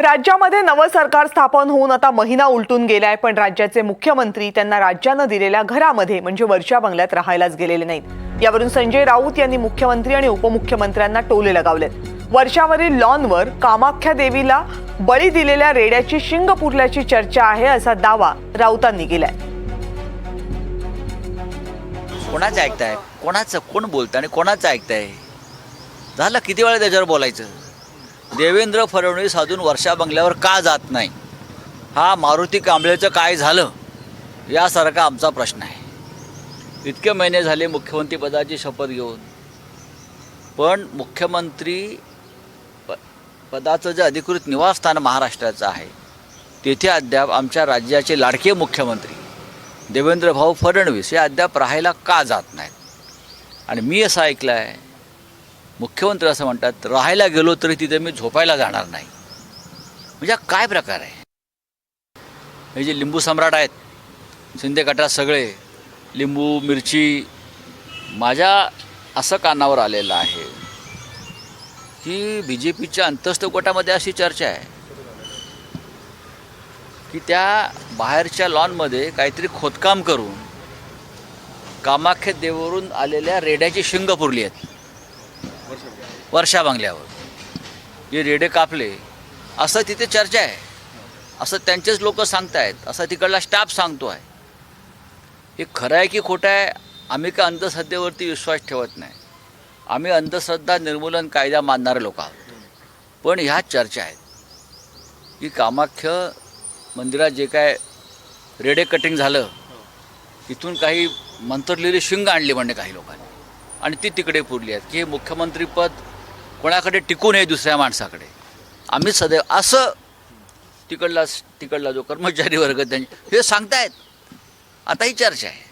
राज्यामध्ये नवं सरकार स्थापन होऊन आता महिना उलटून गेलाय पण राज्याचे मुख्यमंत्री त्यांना राज्यानं दिलेल्या घरामध्ये म्हणजे वर्षा बंगल्यात राहायलाच गेलेले नाहीत. यावरून संजय राऊत यांनी मुख्यमंत्री आणि उपमुख्यमंत्र्यांना टोले लगावलेत. वर्षावरील लॉनवर कामाख्या देवीला बळी दिलेल्या रेड्याची शिंग पुरल्याची चर्चा आहे असा दावा राऊतांनी केलाय. कोणाचं ऐकताय? कोणाचं कोण बोलतं आणि कोणाचं ऐकताय? झालं किती वेळा त्याच्यावर बोलायचं? देवेंद्र फडणवीस अजून वर्षा बंगल्यावर का जात नाही? हा मारुती कांबळेचं काय झालं? यासारखा आमचा प्रश्न आहे. इतके महिने झाले मुख्यमंत्रीपदाची शपथ घेऊन. पण मुख्यमंत्री प पदाचं जे अधिकृत निवासस्थान महाराष्ट्राचं आहे तेथे अद्याप आमच्या राज्याचे लाडके मुख्यमंत्री देवेंद्र भाऊ फडणवीस हे अद्याप राहायला का जात नाहीत? आणि मी असं ऐकलं आहे मुख्यमंत्री असं म्हणतात राहायला गेलो तरी तिथे मी झोपायला जाणार नाही. म्हणजे हा काय प्रकार आहे? हे जे लिंबू सम्राट आहेत शिंदे गटात सगळे लिंबू मिरची माझ्या असं कानावर आलेलं आहे की बी जे पीच्या अंतस्थ गटामध्ये अशी चर्चा आहे की त्या बाहेरच्या लॉनमध्ये काहीतरी खोदकाम करून कामाख्या देवरून आलेल्या रेड्याची शिंग पुरली आहेत. वर्षा बांगल्यावर. जे रेडे कापले. असं तिथे चर्चा आहे. असं त्यांचेच लोक सांगतायत. असं तिकडला स्टाफ सांगतो आहे हे खरं आहे की खोटं आहे? आम्ही का अंधश्रद्धेवरती विश्वास ठेवत नाही. आम्ही अंधश्रद्धा निर्मूलन कायदा मानणारे लोक आहोत. पण ह्या चर्चा आहेत. की कामाख्य मंदिरात जे काय रेडे कटिंग झालं तिथून काही मंत्रलेली शिंग आणली म्हणजे काही लोकांनी. आणि ती तिकडे पुरली आहेत की हे मुख्यमंत्रीपद कोणाकडे टिकू नये दुसऱ्या माणसाकडे? आम्ही सदैव असं तिकडला तिकडला जो कर्मचारी वर्ग त्यांचे हे सांगतायत. आता ही चर्चा आहे.